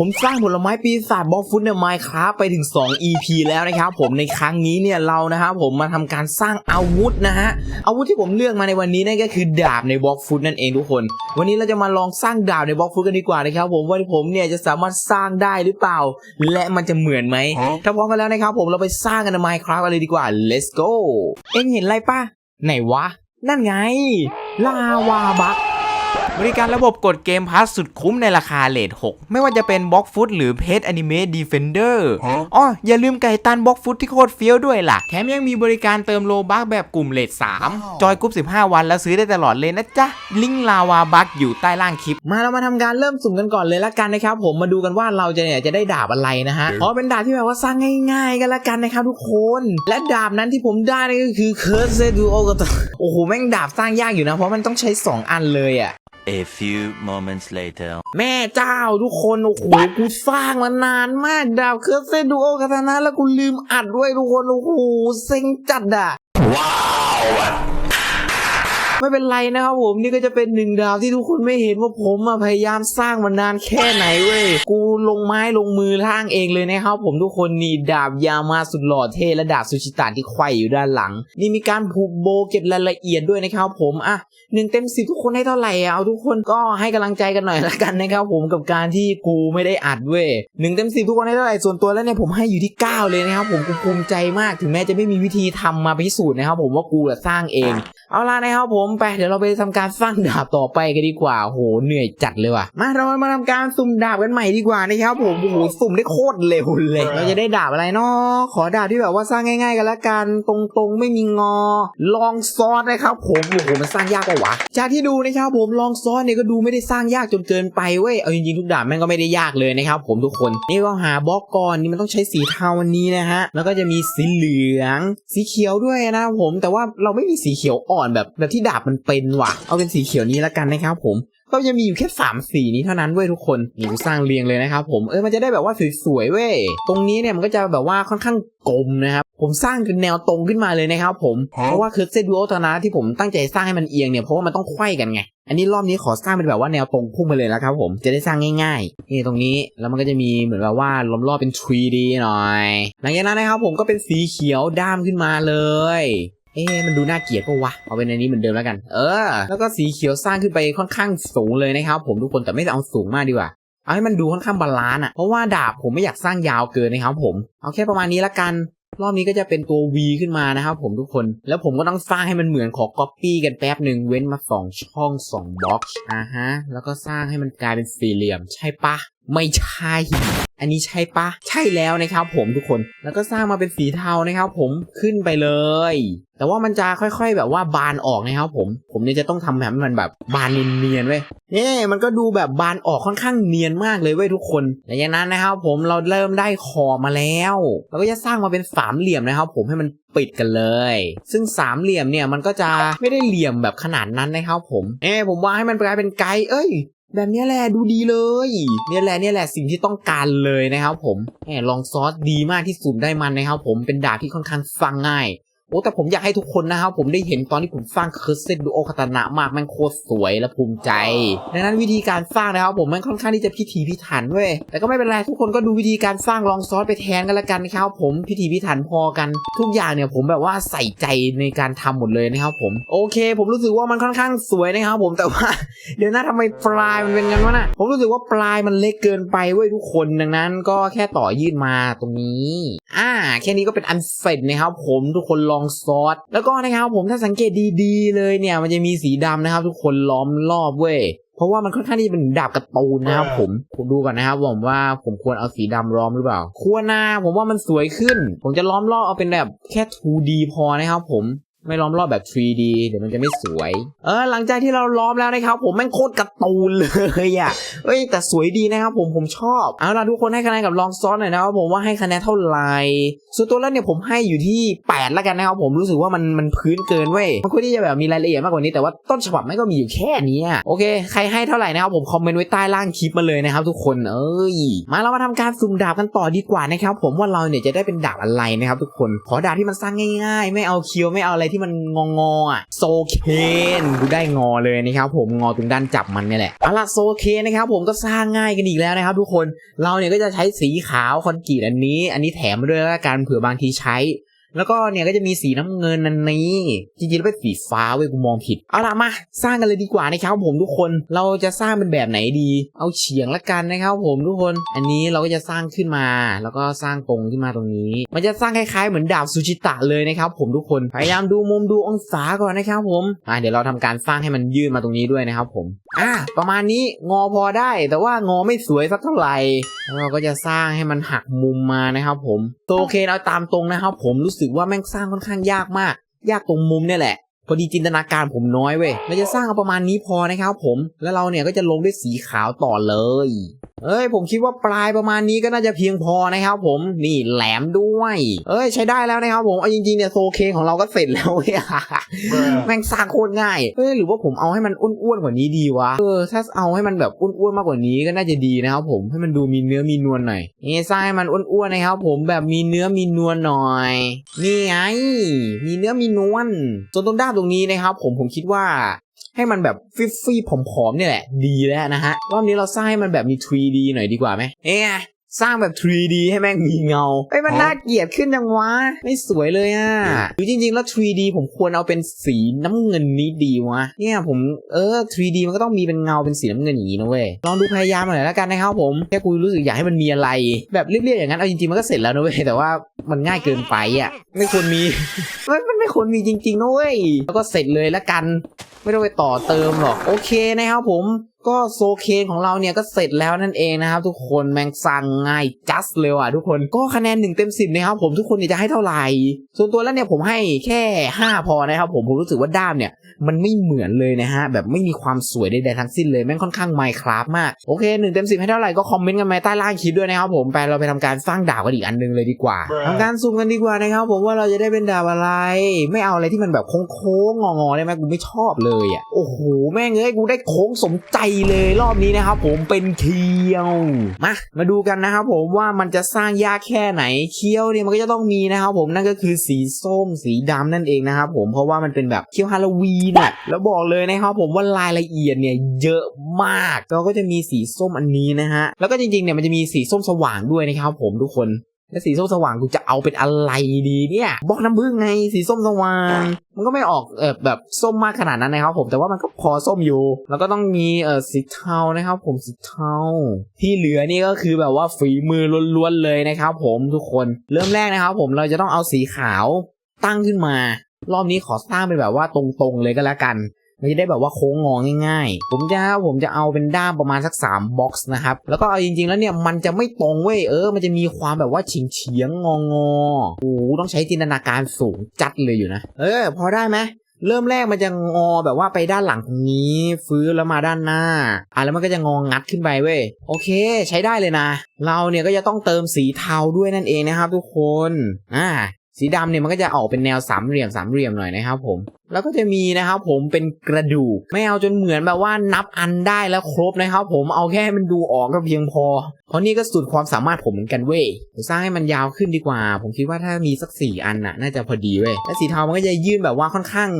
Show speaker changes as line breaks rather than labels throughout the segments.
ผมสร้างผลไม้ปีศาจบล็อกฟุตในไมค์ครับไปถึง 2 EP แล้วนะครับผมในครั้งนี้เนี่ยเรานะครับผมมาทำการสร้างอาวุธนะฮะอาวุธที่ผมเลือกมาในวันนี้นั่นก็คือดาบในบล็อกฟุตนั่นเองทุกคน วันนี้เราจะมาลองสร้างดาบในบล็อกฟุตกันดีกว่านะครับผมว่าผมเนี่ยจะสามารถสร้างได้หรือเปล่า และมันจะเหมือนไหมถ้าพร้อมกันแล้วนะครับผมเราไปสร้างกันในไมค์ครับกันเลยดีกว่า let's go เอ็งเห็นอะไรป่ะไหนวะ นั่นไงลาวาบัก บริการระบบกดเกมพาสสุดคุ้มในราคาเลท6 ไม่ว่าจะเป็นบล็อกฟุตหรือเพจอนิเมะดีเฟนเดอร์อ๋ออย่าลืมไก่ตันบล็อกฟุตที่โคตรเฟี้ยวด้วยล่ะ แถมยังมีบริการเติมโลบักแบบกลุ่มเลท3 จอยกรุ๊ป15 วันแล้วซื้อได้ตลอดเลยนะจ๊ะ ลิงก์ลาวาบักอยู่ใต้ล่างคลิป มาเรามาทำการเริ่มสุ่มกันก่อนเลยละกันนะครับ ผมมาดูกันว่าเราจะเนี่ยจะได้ดาบอะไรนะฮะอ๋อเป็นดาบที่แบบว่าสร้างง่ายๆกันละกันนะครับทุกคน และดาบนั้นที่ผมได้นั่นก็คือเคอร์เซดูโอกโอ้โหแม่งดาบสร้างยากอยู่นะเพราะมันต้องใช้สองอันเลยอะ
A few moments later.
แม่เจ้าทุกคนโอ้โหกูสร้างมานานมากดาวเครื่องเซดูโอคาตานะแล้วกูลืมอัดด้วยทุกคนโอ้โหเซ็งจัดอะ ไม่เป็นไรนะครับผมนี่ก็จะเป็นหนึ่งดาวที่ทุกคนไม่เห็นว่าผมอะพยายามสร้างมานานแค่ไหนเว้ยกูลงไม้ลงมือสร้างเองเลยนะครับผมทุกคนนี่ดาบยามาสุดหล่อเท่และดาบซูชิตะที่ไขว่อยู่ด้านหลัง นี่มีการผูกโบเก็บรายละเอียดด้วยนะครับผมอะหนึ่งเต็มสิบทุกคนให้เท่าไหร่เอาทุกคนก็ให้กำลังใจกันหน่อยละกันนะครับผมกับการที่กูไม่ได้อัดเว้ยหนึ่งเต็มสิบทุกคนให้เท่าไหร่ส่วนตัวแล้วเนี่ยผมให้อยู่ที่ 9 เลยนะครับผมกูภูมิใจมากถึงแม้จะไม่มีวิธีทำมาพิสูจน์นะครับผมว่ากูอะสร้างเอง เอาล่ะนะครับผมไปเดี๋ยวเราไปทำการสร้างดาบต่อไปกันดีกว่าโหเหนื่อยจัดเลยว่ะมาเรามาทำการสุ่มดาบกันใหม่ดีกว่านะครับผมโอ้โหสุ่มได้โคตรเร็วเลย เราจะได้ดาบอะไรเนาะขอดาบที่แบบว่าสร้างง่าย ๆ กันละกันตรงๆ ไม่มีงอ ลองซอสนะครับ ผมโอ้โหมันสร้างยากปะวะจากที่ดูนะครับผมลองซอสเนี่ยก็ดูไม่ได้สร้างยากจนเกินไปเว้ยเอาจริงๆทุกดาบแม่งก็ไม่ได้ยากเลยนะครับผมทุกคนนี่ก็หาบล็อกก่อนนี่มันต้องใช้สีเทาวันนี้นะฮะแล้วก็จะมีสีเหลือง สีเขียวด้วยนะครับผมแต่ว่าเราไม่มีสีเขียวอ่อนแบบแบบที่ดาบมันเป็นว่ะ เอาเป็นสีเขียวนี้ละกันนะครับผมก็จะมีอยู่แค่สามสีนี้เท่านั้นเว้ยทุกคนนี่กูสร้างเรียงเลยนะครับผมเออมันจะได้แบบว่าสวยๆเว้ยตรงนี้เนี่ยมันก็จะแบบว่าค่อนข้างกลมนะครับผมสร้างเป็นแนวตรงขึ้นมาเลยนะครับผมเพราะว่าคือเซดูโอตนะที่ผมตั้งใจสร้างให้มันเอียงเนี่ยเพราะว่ามันต้องไขว้กันไงอันนี้รอบนี้ขอสร้างเป็นแบบว่าแนวตรงพุ่งไปเลยแล้วครับผมจะได้สร้างง่ายๆนี่ตรงนี้แล้วมันก็จะมีเหมือนแบบว่าล้อมรอบเป็น 3D หน่อยหลังจากนั้นนะครับผมก็เป็นสีเขียวด้ามขึ้นมาเลย เอ๊ะมันดูน่าเกลียดปะวะ เอาเป็นอันนี้เหมือนเดิมแล้วกัน เออ แล้วก็สีเขียวสร้างขึ้นไปค่อนข้างสูงเลยนะครับ ผมทุกคนแต่ไม่เอาสูงมากดีกว่าเอาให้มันดูค่อนข้างบาลานซ์อะ เพราะว่าดาบผมไม่อยากสร้างยาวเกินนะครับผม เอาแค่ประมาณนี้ละกัน รอบนี้ก็จะเป็นตัว V ขึ้นมานะครับผมทุกคน แล้วผมก็ต้องสร้างให้มันเหมือนขอ copy กันแป๊บหนึ่งเว้นมาสองช่องสองบล็อกอ่าฮะ แล้วก็สร้างให้มันกลายเป็นสี่เหลี่ยม ใช่ปะ ไม่ใช่ อันนี้ใช่ปะ ใช่แล้วนะครับผมทุกคน แล้วก็สร้างมาเป็นสีเทานะครับผมขึ้นไปเลย แต่ว่ามันจะค่อย ๆ แบบว่าบานออกนะครับผม ผมเนี่ยจะต้องทำแบบให้มันแบบบานเนียนๆเว้ยนี่มันก็ดูแบบบานออกค่อนข้างเนียนมากเลยเว้ยทุกคนหลังจากนั้นนะครับผมเราเริ่มได้คอมาแล้วเราก็จะสร้างมาเป็นสามเหลี่ยมนะครับผมให้มันปิดกันเลย ซึ่งสามเหลี่ยมเนี่ยมันก็จะไม่ได้เหลี่ยมแบบขนาดนั้นนะครับผมเอ้ผมว่าให้มันกลายเป็นไกด์เอ้ย แบบนี้แหละดูดีเลย เนี่ยแหละเนี่ยแหละสิ่งที่ต้องการเลยนะครับผมแหมลองซอสดีมากที่สุดได้มันนะครับผมเป็นดาบที่ค่อนข้างฟังง่าย โอ้แต่ผมอยากให้ทุกคนนะครับ ผมได้เห็นตอนที่ผมสร้างเคอร์เซนดูโอคาตานะมากแมันโคตรสวยและภูมิใจ ดังนั้นวิธีการสร้างนะครับ ผมมันค่อนข้างที่จะพิถีพิถันเว้ยแต่ก็ไม่เป็นไรทุกคนก็ดูวิธีการสร้างลองซอสไปแทนกันละกันนะครับผมพิถีพิถันพอกัน ทุกอย่างเนี่ยผมแบบว่าใส่ใจในการทำหมดเลยนะครับผมโอเค ผมรู้สึกว่ามันค่อนข้างสวยนะครับ ผมแต่ว่าเดี๋ยวนะทำไมปลายมันเป็นงั้นวะน่ะผมรู้สึกว่าปลายมันเล็กเกินไปเว้ยทุกคนดังนั้น ก็แค่ต่อยื่นมาตรงนี้ อ่า แค่นี้ก็เป็นอันเสร็จนะครับ ผมทุกคนลองซอสแล้วก็นะครับผมถ้าสังเกตดีๆ เลยเนี่ยมันจะมีสีดำนะครับ ทุกคนล้อมรอบเว้ยเพราะว่ามันค่อนข้างที่จะเป็นดาบการ์ตูนนะครับผมผมดูก่อนนะครับผมว่าผมควรเอาสีดำล้อมหรือเปล่า ควรนะผมว่ามันสวยขึ้น ผมจะล้อมรอบเอาเป็นแบบแค่ 2D พอนะครับผม ไม่ล้อมรอบแบบ 3D เดี๋ยวมันจะไม่สวย เออหลังจากที่เราล้อมแล้วนะครับ ผมแม่งโคตรกร์ตูนเลยอะเอ้ยแต่สวยดีนะครับผมผมชอบเอาล่ะทุกคนให้คะแนนกับลองซ้อนหน่อยนะครับผมว่าให้คะแนนเท่าไหร่ส่วนตัวแล้วเนี่ยผมให้อยู่ที่ 8 แล้วกันนะครับผมรู้สึกว่ามันมันพื้นเกินเว้ยมันควรที่จะแบบมีรายละเอียดมากกว่านี้แต่ว่าต้นฉบับไม่ก็มีอยู่แค่นี้โอเคใครให้เท่าไหร่นะครับผมคอมเมนต์ไว้ใต้ล่างคลิปมาเลยนะครับทุกคนเอ้ยมาเรามาทำการสุ่มดาบกันต่อดีกว่านะครับผมว่าเราเนี่ยจะได้เป็นดาบอะไรนะครับทุกคนขอดาบที่มันสร้างง่าย ๆ ไม่เอาเคียวไม่เอาอะไรที่ที่มันงองอๆอะโซเคนกูได้งอเลยนะครับผมงอตรงด้านจับมันนี่แหละเอาล่ะโซเคนนะครับผมก็สร้างง่ายกันอีกแล้วนะครับ ทุกคนเราเนี่ยก็จะใช้สีขาวคอนกรีตอันนี้ อันนี้แถมมาด้วยแล้วกันเผื่อบางทีใช้ แล้วก็เนี่ยก็จะมีสีน้ำเงินอันนี้จริงๆแล้วเป็นสีฟ้าเว้ยกูมองผิด เอาละมาสร้างกันเลยดีกว่านะครับผมทุกคนเราจะสร้างเป็นแบบไหนดี เอาเฉียงละกันนะครับผมทุกคน อันนี้เราก็จะสร้างขึ้นมา แล้วก็สร้างตรงขึ้นมาตรงนี้ มันจะสร้างคล้ายๆเหมือนดาบซูชิตะเลยนะครับผมทุกคนพยายามดูมุมดูองศาก่อนนะครับผมอ่าเดี๋ยวเราทำการสร้างให้มันยื่นมาตรงนี้ด้วยนะครับผมอะประมาณนี้งอพอได้ แต่ว่างอไม่สวยสักเท่าไหร่เราก็จะสร้างให้มันหักมุมมานะครับผมโอเคเอาตามตรงนะครับผมรู้สึกว่าแม่งสร้างค่อนข้างยากมาก ยากตรงมุมเนี่ยแหละ พอดีจินตนาการผมน้อยเว้ยเราจะสร้างเอาประมาณนี้พอนะครับผม แล้วเราเนี่ยก็จะลงด้วยสีขาวต่อเลย เอ้ยผมคิดว่าปลายประมาณนี้ก็น่าจะเพียงพอนะครับผมนี่แหลมด้วย เอ้ยใช้ได้แล้วนะครับผมเอาจริงๆเนี่ยโซเคของเราก็เสร็จแล้วเว้ยแม่งสร้างโคตรง่ายเอ้ยหรือว่าผมเอาให้มันอ้วนๆกว่านี้ดีวะเออถ้าเอาให้มันแบบอ้วนๆมากกว่านี้ก็น่าจะดีนะครับผมให้มันดูมีเนื้อมีนวลหน่อยนี่สร้างให้มันอ้วนๆนะครับผมแบบมีเนื้อมีนวลหน่อย นี่ไงมีเนื้อมีนวลส่วนตรงด้ามตรงนี้นะครับผมผมคิดว่า ให้มันแบบฟิฟฟี่ผอมๆเนี่ยแหละดีแล้วนะฮะรอบนี้เราสร้างให้มันแบบมี 3D หน่อยดีกว่าไหมเอ๊ะ สร้างแบบ 3D ให้แม่งมีเงาไอ้ยมันน่าเกลียดขึ้นจังวะ ไม่สวยเลยอะหรือจริงๆ แล้ว 3D ผมควรเอาเป็นสีน้ำเงินนี้ดีวะ เนี่ยผมเออ 3D มันก็ต้องมีเป็นเงาเป็นสีน้ำเงินอย่างนี้นะเว้ย ลองดูพยายามหน่อยแล้วกันนะครับผม แค่กูรู้สึกอยากให้มันมีอะไร แบบเรียบๆอย่างนั้น เอาจริงๆ มันก็เสร็จแล้วนะเว้ย แต่ว่ามันง่ายเกินไปอะ ไม่ควรมี มันมันไม่ควรมีจริงๆนะเว้ย แล้วก็เสร็จเลยแล้วกัน ไม่ต้องไปต่อเติมหรอก โอเคนะครับผมก็โซเคนของเราเนี่ยก็เสร็จแล้วนั่นเองนะครับ ทุกคนแมงสั่งง่ายจัสเลยว่ะทุกคนก็คะแนน1เต็ม10นะครับผมทุกคนเนี่ยจะให้เท่าไหร่ ส่วนตัวแล้วเนี่ยผมให้แค่ 5 พอนะครับผมผมรู้สึกว่าด้ามเนี่ย มันไม่เหมือนเลยนะฮะแบบไม่มีความสวยใดๆทั้งสิ้นเลยแม่งค่อนข้างไมค์คราฟมากโอเค1เต็ม10ให้เท่าไหร่ก็คอมเมนต์กันมาใต้ล่างคลิปด้วยนะครับผมไปเราไปทำการสร้างดาบกันอีกอันหนึงเลยดีกว่าทำการซูมกันดีกว่านะครับผมว่าเราจะได้เป็นดาบอะไร ไม่เอาอะไรที่มันแบบโค้งๆงอๆได้ไหมกูไม่ชอบเลยอะโอ้โหแม่งเอ้ยกูได้โค้งสมใจเลยรอบนี้นะครับผมเป็นเคียวมามาดูกันนะครับผมว่ามันจะสร้างยากแค่ไหนเคียวเนี่ยมันก็จะต้องมีนะครับผมนั่นก็คือสีส้มสีดำนั่นเองนะครับผมเพราะว่ามันเป็นแบบเคียวฮาโลวีนอะแล้วบอกเลยนะครับผมว่ารายละเอียดเนี่ยเยอะมากเราก็จะมีสีส้มอันนี้นะฮะแล้วก็จริงๆเนี่ยมันจะมีสีส้มสว่างด้วยนะครับผมทุกคน แล้วสีส้มสว่างกูจะเอาเป็นอะไรดีเนี่ยบอกน้ำผึ้งไงสีส้มสว่าง มันก็ไม่ออกเออแบบส้มมากขนาดนั้นนะครับผมแต่ว่ามันก็พอส้มอยู่ แล้วก็ต้องมีเออสีเทานะครับ ผมสีเทาที่เหลือนี่ก็คือแบบว่าฝีมือล้วนๆเลยนะครับ ผมทุกคนเริ่มแรกนะครับ ผมเราจะต้องเอาสีขาวตั้งขึ้นมา รอบนี้ขอสร้างเป็นแบบว่าตรงๆเลยก็แล้วกัน มันจะได้แบบว่าโค้งงอง่ายๆ ผมจะผมจะเอาเป็นด้ามประมาณสัก3บ็อกซ์นะครับ แล้วก็เอาจริงๆแล้วเนี่ยมันจะไม่ตรงเว้ยเออ มันจะมีความแบบว่าเฉียงเฉียงงองอโอ้โหต้องใช้จินตนาการสูงจัดเลยอยู่นะ เออ พอได้ไหมเริ่มแรกมันจะงอแบบว่าไปด้านหลังตรงนี้ ฟื้นแล้วมาด้านหน้าอะแล้วมันก็จะงองงัดขึ้นไปเว้ยโอเค ใช้ได้เลยนะ เราเนี่ยก็จะต้องเติมสีเทาด้วยนั่นเองนะครับทุกคนอ่า สีดำเนี่ยมันก็จะออกเป็นแนวสามเหลี่ยมสามเหลี่ยมหน่อยนะครับผม แล้วก็จะมีนะครับผมเป็นกระดูก ไม่เอาจนเหมือนแบบว่านับอันได้แล้วครบนะครับผมเอาแค่ให้มันดูออกก็เพียงพอ เพราะนี่ก็สุดความสามารถผมเหมือนกันเว้ยผมสร้างให้มันยาวขึ้นดีกว่า ผมคิดว่าถ้ามีสักสี่อันน่ะน่าจะพอดีเว้ยและสีเทามันก็จะยื่นแบบว่าค่อนข้าง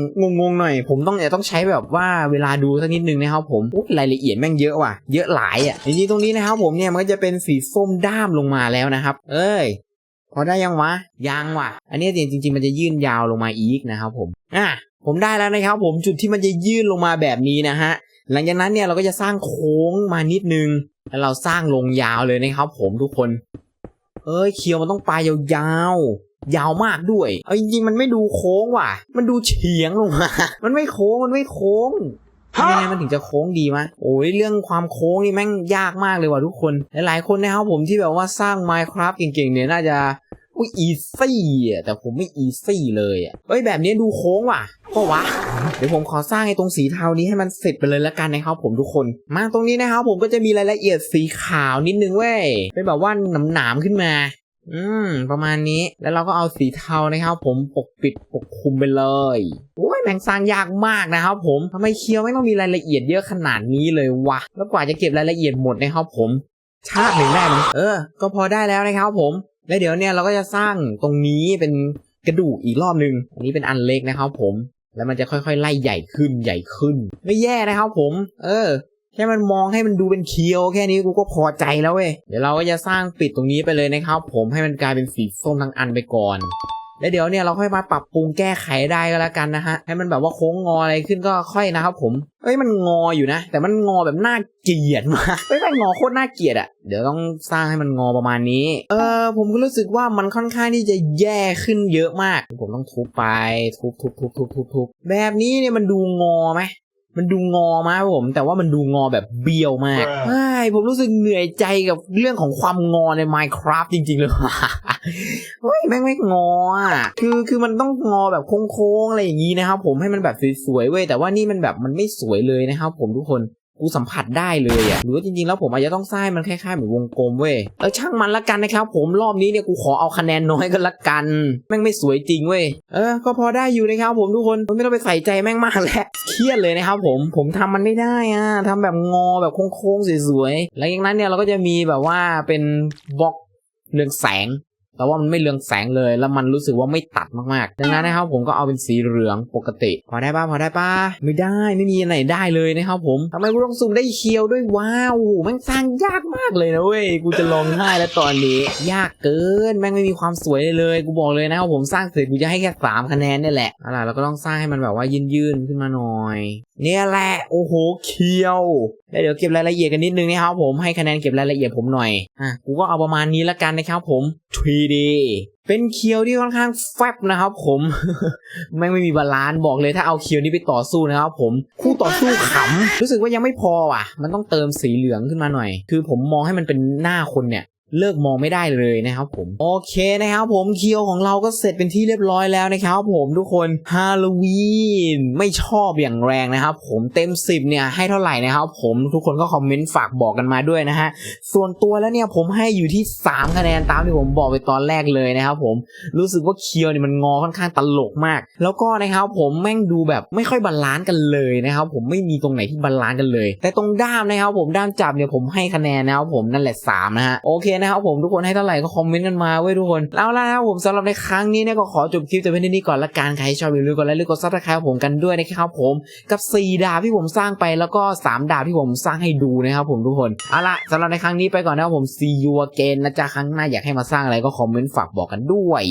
งงๆหน่อย ผมต้องเนี่ยต้องใช้แบบว่าเวลาดูสักนิดนึงนะครับผมอุ๊ยรายละเอียดแม่งเยอะว่ะเยอะหลายอะจริงๆตรงนี้นะครับผมเนี่ยมันก็จะเป็นสีส้มด้ามลงมาแล้วนะครับ เอ้ย อได้ยังวะ ยังว่ะ อันนี้จริงๆ มันจะยื่นยาวลงมาอีกนะครับผม อะ ผมได้แล้วนะครับผม จุดที่มันจะยื่นลงมาแบบนี้นะฮะ หลังจากนั้นเนี่ยเราก็จะสร้างโค้งมานิดนึง แล้วเราสร้างลงยาวเลยนะครับผมทุกคน เอ้ยเคียวมันต้องปลายยาวๆ ยาวมากด้วย เอาจริงๆ มันไม่ดูโค้งว่ะ มันดูเฉียงลงมา มันไม่โค้ง มันไม่โค้งทำยังไงมันถึงจะโค้งดีมะโอ้ยเรื่องความโค้งนี่แม่งยากมากเลยว่ะทุกคน หลายๆคนนะครับผมที่แบบว่าสร้าง Minecraft เก่งๆเนี่ยน่าจะ อุ้ยอีซี่อะแต่ผมไม่อีซี่เลยอะเอ้ยแบบนี้ดูโค้งว่ะก็วะ เดี๋ยวผมขอสร้างไอ้ตรงสีเทานี้ให้มันเสร็จไปเลยละกันนะครับผมทุกคน มาตรงนี้นะครับผมก็จะมีรายละเอียดสีขาวนิดนึงเว้ยเป็นแบบว่าหนามๆขึ้นมาอืม ประมาณนี้แล้วเราก็เอาสีเทานะครับ ผมปกปิดปกคลุมไปเลยโอ้ยแมงสร้างยากมากนะครับ ผมทำไมเคียวไม่ต้องมีรายละเอียดเยอะขนาดนี้เลยวะแล้วกว่าจะเก็บรายละเอียดหมดนะครับผม ชาติหนึ่งได้มั้ยเออ ก็พอได้แล้วนะครับผม แล้วเดี๋ยวเนี่ยเราก็จะสร้างตรงนี้เป็นกระดูกอีกรอบหนึ่งอันนี้เป็นอันเล็กนะครับผม แล้วมันจะค่อยๆ ไล่ใหญ่ขึ้นใหญ่ขึ้น ไม่แย่นะครับผม เออ แค่มันมองให้มันดูเป็นเคียว แค่นี้กูก็พอใจแล้วเว้ย เดี๋ยวเราก็จะสร้างปิดตรงนี้ไปเลยนะครับผม ให้มันกลายเป็นสีส้มทั้งอันไปก่อน แล้วเดี๋ยวเนี่ยเราค่อยมาปรับปรุงแก้ไขได้ก็แล้วกันนะฮะให้มันแบบว่าโค้งงออะไรขึ้นก็ค่อยนะครับผมเอ้ยมันงออยู่นะ แต่มันงอแบบน่าเกลียดมากเอ้ยมันงอโคตรน่าเกลียดอะเดี๋ยวต้องสร้างให้มันงอประมาณนี้ เออผมก็รู้สึกว่ามันค่อนข้างที่จะแย่ขึ้นเยอะมาก ผมต้องทุบไปทุบทุบทุบทุบทุบทุบแบบนี้เนี่ยมันดูงอไหม มันดูงอมากครับผม แต่ว่ามันดูงอแบบเบี้ยวมาก
Bruh
ใช่ผมรู้สึกเหนื่อยใจกับเรื่องของความงอใน Minecraft จริง ๆ เลยเฮ้ยแม่งไม่งออะคือคือมันต้องงอแบบโค้งๆอะไรอย่างนี้นะครับผมให้มันแบบสวยๆเว้ยแต่ว่านี่มันแบบมันไม่สวยเลยนะครับผมทุกคน กูสัมผัสได้เลยอะหรือว่าจริงๆแล้วผมอาจจะต้องสร้างมันคล้ายๆเหมือนวงกลมเว้ยเออช่างมันละกันนะครับ ผมรอบนี้เนี่ยกูขอเอาคะแนนน้อยกันละกัน แม่งไม่สวยจริงเว้ยเออก็พอได้อยู่นะครับผมทุกคนไม่ต้องไปใส่ใจแม่งมากแล้วเครียดเลยนะครับผมผมทำมันไม่ได้อะทำแบบงอแบบโค้งๆสวยๆหลังจากนั้นเนี่ยเราก็จะมีแบบว่าเป็นบล็อกเรืองแสง แต่ว่ามันไม่เรืองแสงเลย แล้วมันรู้สึกว่าไม่ตัดมากๆ ดังนั้นนะครับผมก็เอาเป็นสีเหลืองปกติ พอได้ป้าพอได้ป้าไม่ได้ไม่มีอันไหนได้เลยนะครับผมทำไมกูต้องสุ่มได้เคียวด้วยว้าวแม่งสร้างยากมากเลยนะเว้ยกูจะลองง่ายแล้วตอนนี้ ยากเกินแม่งไม่มีความสวยเลยเลยกูบอกเลยนะครับผมสร้างเสร็จกูจะให้แค่สามคะแนนนี่แหละอาล่ะเราก็ต้องสร้างให้มันแบบว่ายื่นๆขึ้นมาหน่อย เนี่ยแหละโอ้โหเคียวแล้วเดี๋ยวเก็บรายละเอียดกันนิดนึงนะครับผมให้คะแนนเก็บรายละเอียดผมหน่อยอะกูก็เอาประมาณนี้ละกันนะครับผมทรี 3D เป็นเคียวที่ค่อนข้างแฟบนะครับผมแม่งไม่มีบาลานซ์บอกเลยถ้าเอาเคียวนี้ไปต่อสู้นะครับผมคู่ต่อสู้ขำรู้สึกว่ายังไม่พอว่ะ มันต้องเติมสีเหลืองขึ้นมาหน่อย คือผมมองให้มันเป็นหน้าคนเนี่ย เลิกมองไม่ได้เลยนะครับผม โอเคนะครับผมเคียวของเราก็เสร็จเป็นที่เรียบร้อยแล้วนะครับผมทุกคนฮาโลวีนไม่ชอบอย่างแรงนะครับผมเต็ม 10เนี่ยให้เท่าไหร่นะครับผมทุกคนก็คอมเมนต์ฝากบอกกันมาด้วยนะฮะส่วนตัวแล้วเนี่ยผมให้อยู่ที่ 3 คะแนนตามที่ผมบอกไปตอนแรกเลยนะครับผมรู้สึกว่าเคียวเนี่ยมันงอค่อนข้างตลกมาก แล้วก็นะครับผมแม่งดูแบบไม่ค่อยบาลานซ์กันเลยนะครับผมไม่มีตรงไหนที่บาลานซ์กันเลย แต่ตรงด้ามนะครับผมด้ามจับเนี่ยผมให้คะแนนนะครับผมนั่นแหละ3นะฮะโอเคนะครับผมทุกคนให้เท่าไหร่ก็คอมเมนต์กันมาเว้ยทุกคนแล้วล่ะนะครับผมสำหรับในครั้งนี้เนี่ยก็ขอจบคลิปแต่เพียงเท่านี้ก่อนละกันใครชอบอย่าลืมกดไลค์หรือกดซับสไครป์ผมกันด้วยนะครับผมกับ 4 ดาบที่ผมสร้างไปแล้วก็ 3 ดาบที่ผมสร้างให้ดูนะครับผมทุกคนเอาล่ะสำหรับในครั้งนี้ไปก่อนนะครับผม see you again นะจ๊ะครั้งหน้าอยากให้มาสร้างอะไรก็คอมเมนต์ฝากบอกกันด้วย